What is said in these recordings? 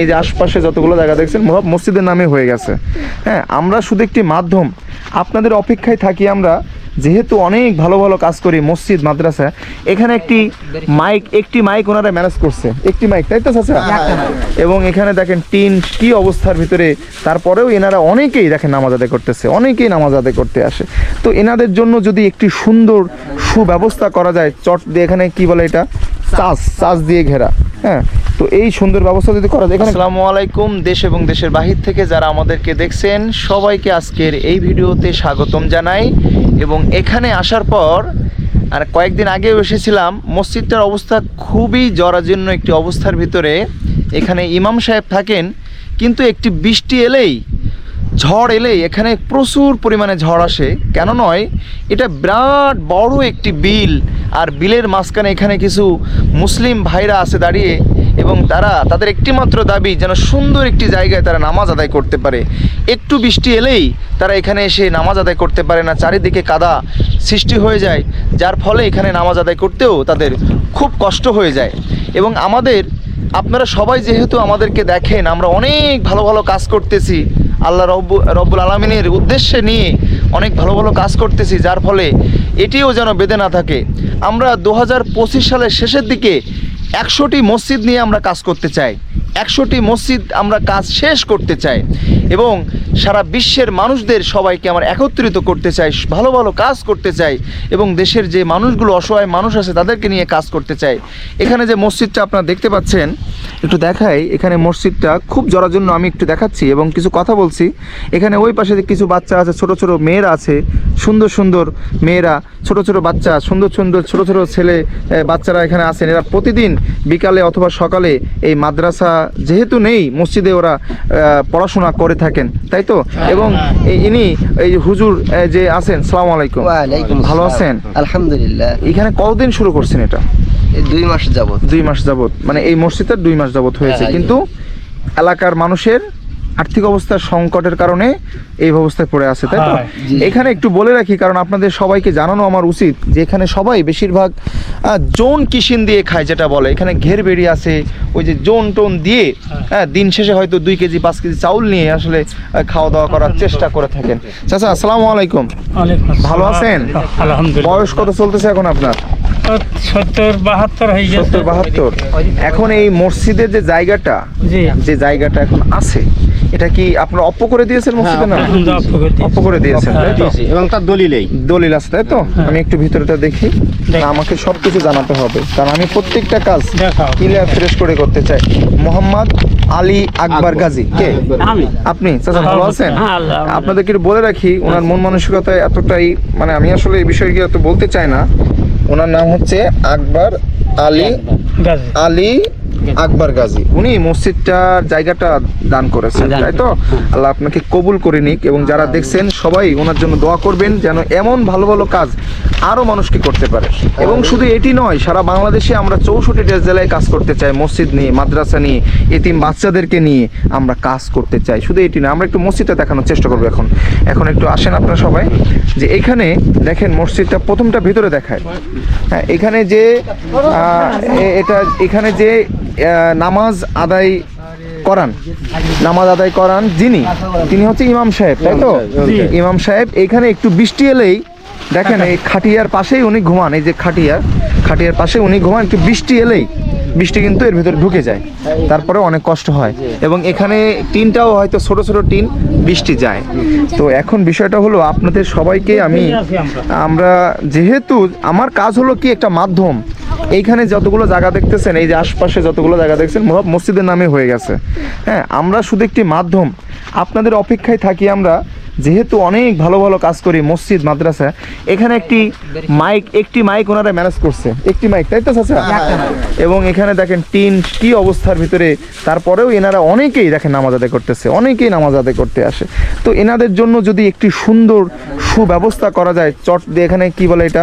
এই যে আশপাশে যতগুলো জায়গা দেখছেন মসজিদের নামে হয়ে গেছে। হ্যাঁ আমরা শুধু একটি মাধ্যম। আপনাদের অপেক্ষায় থাকি আমরা যেহেতু অনেক ভালো ভালো কাজ করি মসজিদ মাদ্রাসা এখানে একটি মাইক একটি মাইক ওনারা ম্যানেজ করছে। একটি মাইক তাই তো চাচা? এবং এখানে দেখেন টিন কি অবস্থার ভিতরে তারপরেও এনারা অনেকেই দেখেন নামাজ আদায় করতেছে অনেকেই নামাজ আদায় করতে আসে। তো এনাদের জন্য যদি একটি সুন্দর সুব্যবস্থা করা যায় চট দিয়ে এখানে কি বলে এটা? চাষ চাষ দিয়ে ঘেরা। হ্যাঁ তো এই সুন্দর ব্যবস্থা যদি করা যায় এখানে আসসালামু আলাইকুম দেশ এবং দেশের বাহির থেকে যারা আমাদেরকে দেখছেন সবাইকে আজকের এই ভিডিওতে স্বাগতম জানাই। এবং এখানে আসার পর আর কয়েকদিন আগেও এসেছিলাম মসজিদটার অবস্থা খুবই জরাজীর্ণ একটি অবস্থার ভিতরে। এখানে ইমাম সাহেব থাকেন কিন্তু একটি বৃষ্টি এলেই ঝড় এলেই এখানে প্রচুর পরিমাণে ঝড় আসে। কেন নয় এটা বিরাট বড় একটি বিল আর বিলের মাঝখানে এখানে কিছু মুসলিম ভাইরা আছে দাঁড়িয়ে এবং তারা তাদের একটিমাত্র দাবি যেন সুন্দর একটি জায়গায় তারা নামাজ আদায় করতে পারে। একটু বৃষ্টি এলেই তারা এখানে এসে নামাজ আদায় করতে পারে না, চারিদিকে কাদা সৃষ্টি হয়ে যায়, যার ফলে এখানে নামাজ আদায় করতেও তাদের খুব কষ্ট হয়ে যায়। এবং আমাদের, আপনারা সবাই যেহেতু আমাদেরকে দেখেন, আমরা অনেক ভালো ভালো কাজ করতেছি, আল্লাহ রব্বু রব্বুল আলমিনের উদ্দেশ্যে নিয়ে অনেক ভালো ভালো কাজ করতেছি, যার ফলে এটিও যেন বেঁধে না থাকে। আমরা দু হাজার পঁচিশ সালের শেষের দিকে একশোটি মসজিদ নিয়ে আমরা কাজ করতে চাই। একশোটি মসজিদ আমরা কাজ শেষ করতে চাই। এবং সারা বিশ্বের মানুষদের সবাইকে আমার একত্রিত করতে চাই, ভালো ভালো কাজ করতে চাই এবং দেশের যে মানুষগুলো অসহায় মানুষ আছে তাদেরকে নিয়ে কাজ করতে চাই। এখানে যে মসজিদটা আপনারা দেখতে পাচ্ছেন, একটু দেখাই, এখানে মসজিদটা খুব জরাজন্য আমি একটু দেখাচ্ছি এবং কিছু কথা বলছি। এখানে ওই পাশে কিছু বাচ্চা আছে, ছোট ছোট মেয়েরা আছে, সুন্দর সুন্দর মেয়েরা, ছোট ছোট বাচ্চা, সুন্দর সুন্দর, ছোট ছোট ছেলে বাচ্চারা এখানে আছেন। এরা প্রতিদিন বিকালে অথবা সকালে এই মাদ্রাসা যেহেতু নেই, মসজিদে ওরা পড়াশোনা করে থাকেন তাই তো? এবং ইনি এই হুজুর যে আছেন সালাম আলাইকুম। ভালো আছেন? আলহামদুলিল্লাহ। এখানে কতদিন শুরু করছেন এটা? দুই মাস যাবত দুই মাস যাবত মানে এই মসজিদটা দুই মাস যাবত হয়েছে। হ্যাঁ, কিন্তু এলাকার মানুষের আর্থিক অবস্থার সংকটের কারণে এই ব্যবস্থায় পড়ে আছে তাই তো? হ্যাঁ, এখানে একটু বলে রাখি কারণ আপনাদের সবাইকে জানানো আমার উচিত যে এখানে সবাই বেশিরভাগ জোন কিষিন দিয়ে খায় যেটা বলে। এখানে ঘের বেড়ি আছে ওই যে জোন টোন দিয়ে হ্যাঁ। দিন শেষে হয়তো দুই কেজি পাঁচ কেজি চাউল নিয়ে আসলে খাওয়া দাওয়া করার চেষ্টা করে থাকেন। চাচা আসসালামু আলাইকুম। ভালো আছেন? বয়স কত চলতেছে এখন আপনার? হয়ে এখন এই মসজিদের যে জায়গাটা যে জায়গাটা এখন আছে এটা কি আপনারা অপ্প করে দিয়েছেন মসজিদের নাম অপ্প করে দিয়েছেন এবং তার দলিলেই। দলিল আছে তাই তো? হ্যাঁ। আমি একটু ভিতরেটা দেখি। আমাকে সব কিছু জানাতে হবে কারণ আমি প্রত্যেকটা কাজ ক্লিয়ার ফ্রেশ করে করতে চাই। মোহাম্মদ আলী আকবর গাজী কে? আপনি চাচা ভালো আছেন? হ্যাঁ, আপনাদেরকে একটু বলে রাখি ওনার মন মানসিকতা এতটাই মানে আমি আসলে এই বিষয়ে এত বলতে চাই না। ওনার নাম হচ্ছে আকবর আলী আলী আকবর গাজী। উনি মসজিদটার জায়গাটা দান করেছেন তাই তো? আল্লাহ আপনাকে কবুল করে নিক এবং যারা দেখছেন সবাই ওনার জন্য দোয়া করবেন যেন এমন ভালো ভালো কাজ আরও মানুষকে করতে পারে। এবং শুধু এটি নয় সারা বাংলাদেশে আমরা চৌষট্টি জেলায় কাজ করতে চাই মসজিদ নিয়ে মাদ্রাসা নিয়ে এতিম বাচ্চাদেরকে নিয়ে আমরা কাজ করতে চাই। শুধু এটি না আমরা একটু মসজিদটা দেখানোর চেষ্টা করব এখন। এখন একটু আসেন আপনারা সবাই। যে এখানে দেখেন মসজিদটা প্রথমটা ভিতরে দেখায়। হ্যাঁ এখানে যে এটা এখানে যে নামাজ আদায় করান। নামাজ আদায় করান যিনি। তিনি হচ্ছে ইমাম সাহেব তাই তো? ইমাম সাহেব এখানে একটু বৃষ্টি এলেই দেখেন এই খাটিয়ার পাশেই উনি ঘুমান এই যে খাটিয়া খাটিয়ার পাশে উনি ঘুমান একটু বৃষ্টি এলেই বৃষ্টি কিন্তু এর ভিতরে ঢুকে যায়। তারপরে অনেক কষ্ট হয়। এবং এখানে টিনটাও হয়তো ছোট ছোট টিন বৃষ্টি যায়। তো এখন বিষয়টা হলো আপনাদের সবাইকে আমি আমরা যেহেতু আমার কাজ হলো কি একটা মাধ্যম এইখানে যতগুলো জায়গা দেখতেছেন এই যে আশপাশে যতগুলো জায়গা দেখছেন সব মসজিদের নামে হয়ে গেছে। হ্যাঁ আমরা শুধু একটি মাধ্যম। আপনাদের অপেক্ষায় থাকি আমরা যেহেতু অনেক ভালো ভালো কাজ করি মসজিদ মাদ্রাসা এখানে একটি মাইক একটি মাইক ওনারা ম্যানেজ করছে। একটি মাইক তাই তো চাচা? এবং এখানে দেখেন টিন কি অবস্থার ভিতরে তারপরেও এনারা অনেকেই দেখেন নামাজ আদায় করতেছে অনেকেই নামাজ আদায় করতে আসে। তো এনাদের জন্য যদি একটি সুন্দর সুব্যবস্থা করা যায় চট দিয়ে এখানে কি বলে এটা?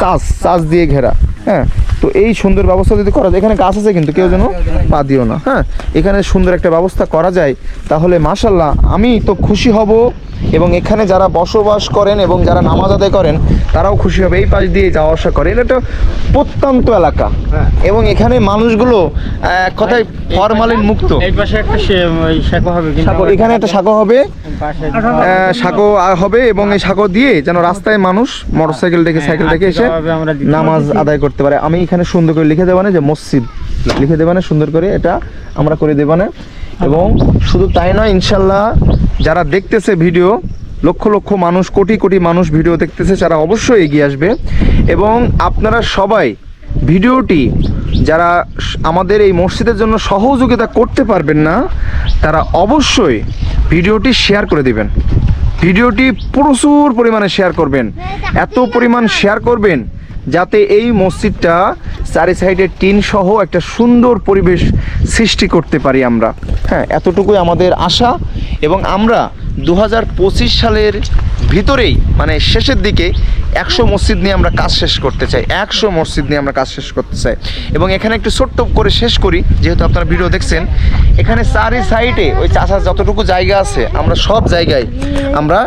চাষ চাষ দিয়ে ঘেরা। হ্যাঁ তো এই সুন্দর ব্যবস্থা যদি করা যায় এখানে গাছ আছে কিন্তু কেউ যেন পা দিও না। হ্যাঁ এখানে সুন্দর একটা ব্যবস্থা করা যায়। তাহলে মাশাল্লাহ আমি তো খুশি হব। এবং এখানে যারা বসবাস করেন এবং যারা নামাজ আদায় করেন তারাও খুশি হবে। এই পাশ দিয়ে যাওয়া আসা করে। এটা একটা প্রত্যন্ত এলাকা। এবং এখানে মানুষগুলো এক কথায় ফরমালিন মুক্ত। এই পাশে একটা শাখা হবে এখানে একটা সাঁকো হবে। সাঁকো হবে। এবং এই সাঁকো দিয়ে যেন রাস্তায় মানুষ মোটরসাইকেল থেকে সাইকেল থেকে এসে নামাজ আদায় করতে পারে। আমি এখানে সুন্দর করে লিখে দেবানে যে মসজিদ। লিখে দেবানে সুন্দর করে এটা আমরা করে দেবানে। এবং শুধু তাই নয় ইনশাল্লাহ যারা দেখতেছে ভিডিও, লক্ষ লক্ষ মানুষ, কোটি কোটি মানুষ ভিডিও দেখতেছে, যারা অবশ্যই এগিয়ে আসবে। এবং আপনারা সবাই ভিডিওটি যারা আমাদের এই মসজিদের জন্য সহযোগিতা করতে পারবেন না, তারা অবশ্যই ভিডিওটি শেয়ার করে দিবেন। ভিডিওটি প্রচুর পরিমাণে শেয়ার করবেন। এত পরিমাণ শেয়ার করবেন যাতে এই মসজিদটা চারি সাইডে টিন সহ একটা সুন্দর পরিবেশ সৃষ্টি করতে পারি আমরা। হ্যাঁ এতটুকুই আমাদের আশা এবং আমরা দু হাজার পঁচিশ সালের ভিতরেই মানে শেষের দিকে একশো মসজিদ নিয়ে আমরা কাজ শেষ করতে চাই একশো মসজিদ নিয়ে আমরা কাজ শেষ করতে চাই এবং এখানে একটু ছোট্ট করে শেষ করি যেহেতু আপনারা ভিডিও দেখছেন এখানে চারি সাইডে ওই চাষার যতটুকু জায়গা আছে আমরা সব জায়গায় আমরা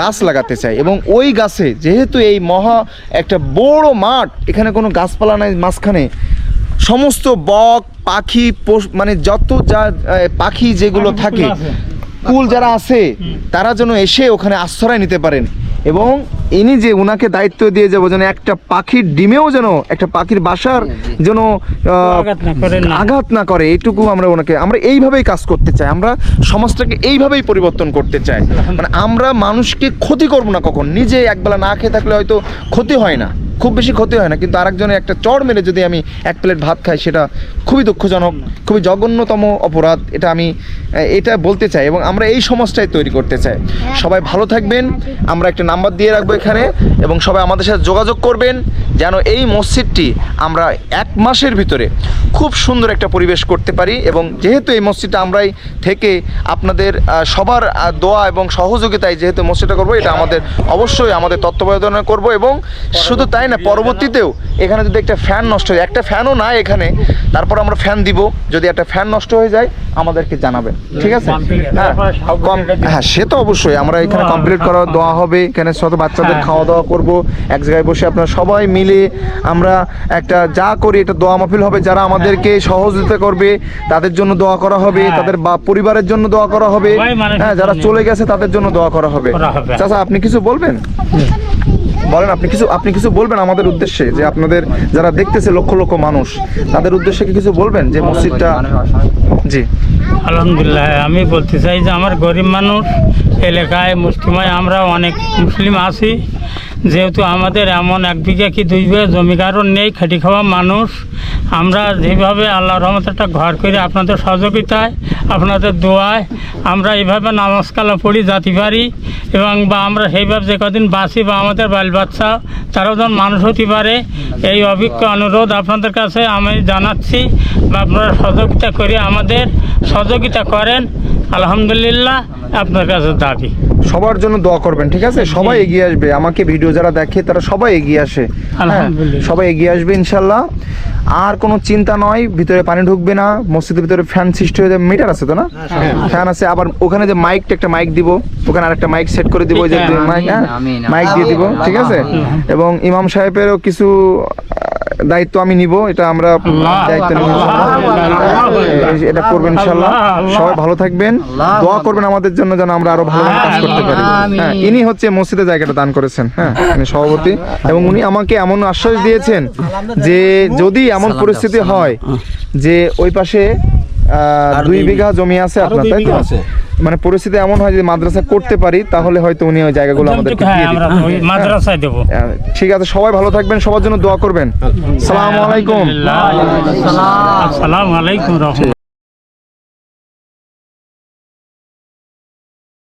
গাছ লাগাতে চাই এবং ওই গাছে যেহেতু এই মহা একটা বড় মাঠ এখানে কোনো গাছপালা নাই মাঝখানে সমস্ত বক পাখি মানে যত যা পাখি যেগুলো থাকে। কুল যারা আছে তারা যেন এসে ওখানে আশ্রয় নিতে পারেন। এবং ইনি যে উনাকে দায়িত্ব দিয়ে যাব যেন একটা পাখির ডিমেও যেন একটা পাখির বাসার যেন আহ, আঘাত না করে না। আঘাত না করে এইটুকু আমরা ওনাকে আমরা এইভাবেই কাজ করতে চাই। আমরা সমাজটাকে এইভাবেই পরিবর্তন করতে চাই। মানে আমরা মানুষকে ক্ষতি করব না কখন। নিজে একবেলা না খেয়ে থাকলে হয়তো ক্ষতি হয় না। খুব বেশি ক্ষতি হয় না কিন্তু আরেকজনের একটা চড় মেরে যদি আমি এক প্লেট ভাত খাই সেটা খুবই দুঃখজনক খুবই জঘন্যতম অপরাধ এটা আমি এটা বলতে চাই এবং আমরা এই সমাজটাই তৈরি করতে চাই। সবাই ভালো থাকবেন আমরা একটা নাম্বার দিয়ে রাখব এখানে এবং সবাই আমাদের সাথে যোগাযোগ করবেন যেন এই মসজিদটি আমরা এক মাসের ভিতরে খুব সুন্দর একটা পরিবেশ করতে পারি এবং যেহেতু এই মসজিদটা আমরাই থেকে আপনাদের সবার দোয়া এবং সহযোগিতায় যেহেতু মসজিদটা করব এটা আমাদের অবশ্যই আমাদের তত্ত্বাবধানে করব এবং শুধু তাই না? পরবর্তীতেও এখানে যদি একটা ফ্যান নষ্ট হয় একটা ফ্যানও না এখানে তারপর আমরা ফ্যান দিব। যদি একটা ফ্যান নষ্ট হয়ে যায় আমাদেরকে জানাবেন। ঠিক আছে? হ্যাঁ হ্যাঁ সে তো অবশ্যই। আমরা এখানে কমপ্লিট করা দেওয়া হবে। এখানে শত বাচ্চাদের খাওয়া দাওয়া করব। এক জায়গায় বসে আপনারা সবাই মিলে আমরা একটা যা করি এটা দোয়া মাহফিল হবে। যারা আমাদেরকে সহযোগিতা করবে তাদের জন্য দোয়া করা হবে। হ্যাঁ। তাদের বা পরিবারের জন্য দোয়া করা হবে। হ্যাঁ যারা চলে গেছে তাদের জন্য দোয়া করা হবে। করা হবে। চাচা আপনি কিছু বলবেন? বলেন, আপনি কিছু আপনি কিছু বলবেন আমাদের উদ্দেশ্যে, যে আপনাদের যারা দেখতেছে লক্ষ লক্ষ মানুষ, তাদের উদ্দেশ্যে কি কিছু বলবেন, যে মসজিদটা জি। আলহামদুলিল্লাহ, আমি বলতে চাই যে আমার গরিব মানুষ এলাকায় মুসলিমায় আমরা অনেক মুসলিম আছি। যেহেতু আমাদের এমন এক বিঘা কি দুই বিঘা জমি কারণ নেই, খেটে খাওয়া মানুষ। আমরা যেভাবে আল্লাহ রহমত একটা ঘর করে আপনাদের সহযোগিতায় আপনাদের দোয়ায় আমরা এইভাবে নামাজ কালাম পড়ি যাতে পারি এবং বা আমরা সেইভাবে যে কদিন বাঁচি বা আমাদের বাল বাচ্চা তারাও যেন মানুষ হতে পারে এই অভিজ্ঞ অনুরোধ আপনাদের কাছে আমি জানাচ্ছি বা আপনারা সহযোগিতা করে আমাদের সহযোগিতা করেন আলহামদুলিল্লাহ আপনার কাছে দাবি। সবার জন্য দোয়া করবেন ঠিক আছে? সবাই এগিয়ে আসবে আমাকে ভিডিও যারা দেখে তারা সবাই এগিয়ে আসে। হ্যাঁ, সবাই এগিয়ে আসবে ইনশাল্লাহ। আর কোনো চিন্তা নয় ভিতরে পানি ঢুকবে না মসজিদের ভিতরে ফ্যান সৃষ্টি হয়ে যাবে মিটার আছে তো না? ফ্যান আছে আবার ওখানে যে মাইকটা একটা মাইক দিব। ওখানে আরেকটা মাইক সেট করে দিব ওই যে মাইক হ্যাঁ। মাইক দিয়ে দিব ঠিক আছে? এবং ইমাম সাহেবেরও কিছু দায়িত্ব আমি নিব এটা আমরা দায়িত্ব নিব এটা করবেন ইনশাল্লাহ। সবাই ভালো থাকবেন। দোয়া করবেন আমাদের জন্য যেন আমরা আরও ভালো কাজ করতে পারি। হ্যাঁ ইনি হচ্ছে মসজিদে জায়গাটা দান করেছেন। হ্যাঁ ইনি সভাপতি। এবং উনি আমাকে এমন আশ্বাস দিয়েছেন যে যদি এমন পরিস্থিতি হয় যে ওই পাশে আহ, দুই বিঘা জমি আছে আপনার তাই তো? মানে পরিস্থিতি এমন হয় যে মাদ্রাসা করতে পারি তাহলে হয়তো উনি ওই জায়গাগুলো আমাদেরকে হ্যাঁ দিয়ে আমরা দিবেন মাদ্রাসায় দেবো। ঠিক আছে সবাই ভালো থাকবেন সবার জন্য দোয়া করবেন। সালাম আলাইকুম। সালাম আলাইকুম রহমতুল্লাহ।